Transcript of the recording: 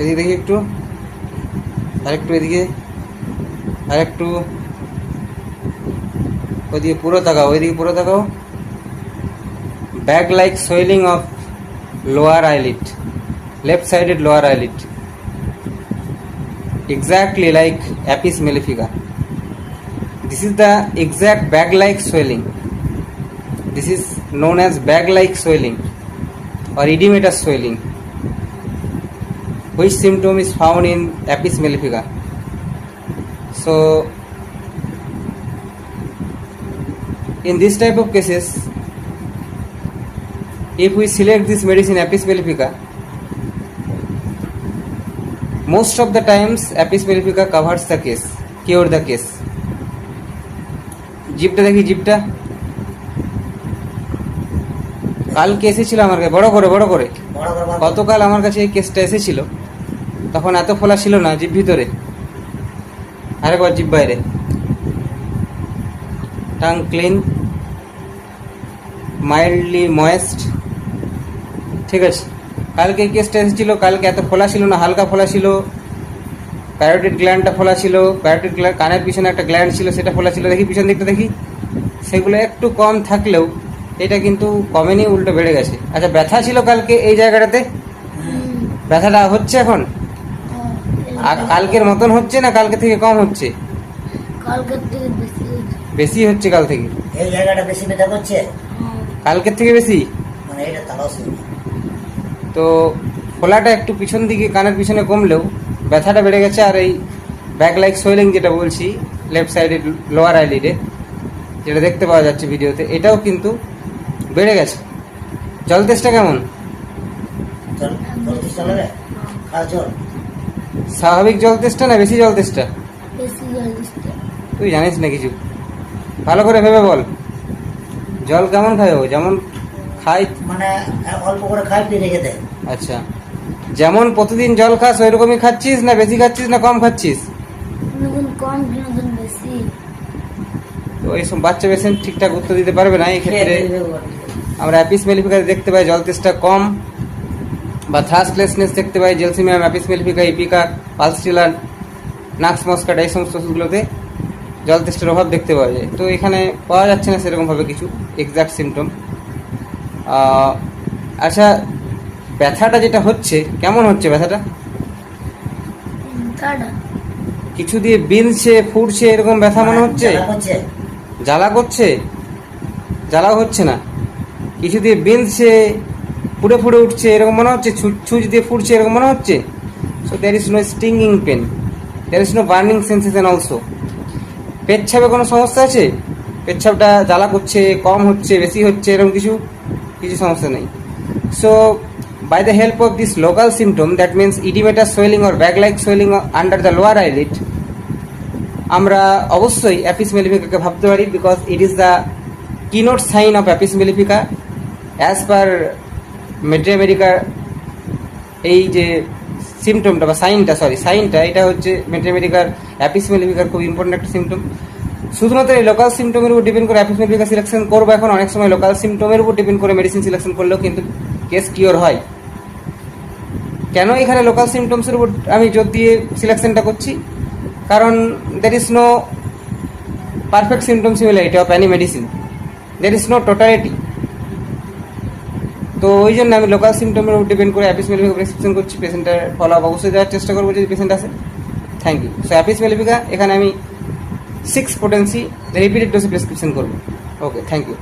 এদিকে দেখি একটু আরেকটু এদিকে আরেকটু ওইদিকে পুরো তাকাও ওইদিকে পুরো তাকাও bag like swelling of lower eyelid left sided lower eyelid exactly like apis mellifica this is the exact bag like swelling this is known as bag like swelling or edematous swelling which symptom is found in apis mellifica so in this type of cases if we select this medicine apis mellifica most of the times apis mellifica covers the case cure the case জিপটা দেখি জিপটা কালকে এসেছিল আমার কাছে বড় করে বড় করে। গতকাল আমার কাছে এই কেসটা এসেছিল তখন এত ফোলা ছিল না জিপ ভিতরে। আরেকবার জিপ বাইরে। Tongue clean mildly moist. ঠিক আছে। কালকে এই কেসটা এসেছিল কালকে এত ফোলা ছিল না হালকা ফোলা ছিল। প্যারোটিড গ্ল্যান্ডটা ফোলা ছিল প্যারোটিড গ্ল্যান্ড কানের পিছনে একটা গ্ল্যান্ড ছিল সেটা ফোলা ছিল। দেখি পিছন দিকটা দেখি। সেগুলো একটু কম থাকলেও এটা কিন্তু কমেনি উল্টো বেড়ে গেছে। আচ্ছা ব্যথা ছিল কালকে এই জায়গাটাতে? ব্যথাটা হচ্ছে এখন? আর কালকের মতন হচ্ছে না কালকে থেকে কম হচ্ছে? কালকের থেকে বেশি। বেশি হচ্ছে কাল থেকে? এই জায়গাটা বেশি ব্যথা করছে? কালকের থেকে বেশি? মানে এটা তো ফোলাটা একটু পিছন দিকে কানের পিছনে কমলেও ব্যথাটা বেড়ে গেছে আর এই ব্যাক লাইক সোয়েলিং যেটা বলছি লেফট সাইডে লোয়ার আইলিডে যেটা দেখতে পাওয়া যাচ্ছে ভিডিওতে এটাও কিন্তু বেড়ে গেছে। জল তেষ্টা কেমন? চল চলতে চলবে আর চল স্বাভাবিক জল তেষ্টা না বেশি জল তেষ্টা? তুই জানিস না কিছু। ভালো করে ভেবে বল। জল কেমন খায় ও? যেমন খাই মানে অল্প করে খাই দিয়ে রেখে দেয় আচ্ছা। যেমন প্রতিদিন জল খাস ওই রকমই খাচ্ছিস না বেশি খাচ্ছিস না কম খাচ্ছিস? কম বেশি। তো এইসব বাচ্চা পেশেন্ট ঠিকঠাক উত্তর দিতে পারবে না এই ক্ষেত্রে? আমরা অ্যাপিস মেলিফিকাতে দেখতে পাই জল তেষ্টা কম। বা থ্রাস্টলেসনেস দেখতে পাই জেলসিমিয়াম অ্যাপিস মেলিফিকা ইপিকা পালস্টিলার নাক্স মস্কাট এই সমস্ত ওষুধগুলোতে জল তেষ্টার অভাব দেখতে পাওয়া যায়। তো এখানে পাওয়া যাচ্ছে না সেরকমভাবে কিছু এক্সাক্ট সিমটম আচ্ছা ব্যথাটা যেটা হচ্ছে কেমন হচ্ছে ব্যথাটা? কিছু দিয়ে বিনছে ফুটছে এরকম ব্যথা মনে হচ্ছে? জ্বালা করছে। জ্বালা করছে? জ্বালাও হচ্ছে না। কিছু দিয়ে বিনছে ফুড়ে ফুটে উঠছে, এরকম মনে হচ্ছে, ছুঁচ দিয়ে ফুটছে, এরকম মনে হচ্ছে? So there is no stinging pain there is no burning sensation also পেচ্ছাপে কোনো সমস্যা আছে? পেচ্ছাপটা জ্বালা করছে, কম হচ্ছে, বেশি হচ্ছে, এরকম কিছু কিছু সমস্যা নেই। So by the help of this local symptom that means oedematous swelling or bag like swelling under the lower eyelid আমরা অবশ্যই অ্যাপিস মেলিফিকাকে ভাবতে পারি because it is the keynote sign of Apis mellifica as per মেট্রি আমেরিকার এই যে সিমটমটা বা সাইনটা sorry সাইনটা এটা হচ্ছে মেট্রি আমেরিকার অ্যাপিস মেলিফিকার খুব ইম্পর্টেন্ট একটা সিমটম শুধুমাত্র এই লোকাল সিমটমের উপর ডিপেন্ড করে অ্যাপিস মেলিফিকা সিলেকশন করব এখন, অনেক সময় লোকাল সিমটমের উপর ডিপেন্ড করে মেডিসিন সিলেকশন করলেও কিন্তু কেস কিওর হয়। কেন এখানে লোকাল সিমটমসের উপর আমি জোর দিয়ে সিলেকশনটা করছি? কারণ there is no perfect symptom similarity of any medicine there is no totality তো ওই জন্য আমি লোকাল সিমটমের উপর ডিপেন্ড করে অ্যাপিস মেলিফিকা প্রেসক্রিপশন করছি পেশেন্টের ফলো আপ অবশ্যই দেওয়ার চেষ্টা করব যদি পেশেন্ট আসে। Thank you so Apis mellifica এখানে আমি সিক্স পোটেন্সি রিপিটেড ডোসে প্রেসক্রিপশন করব। Okay thank you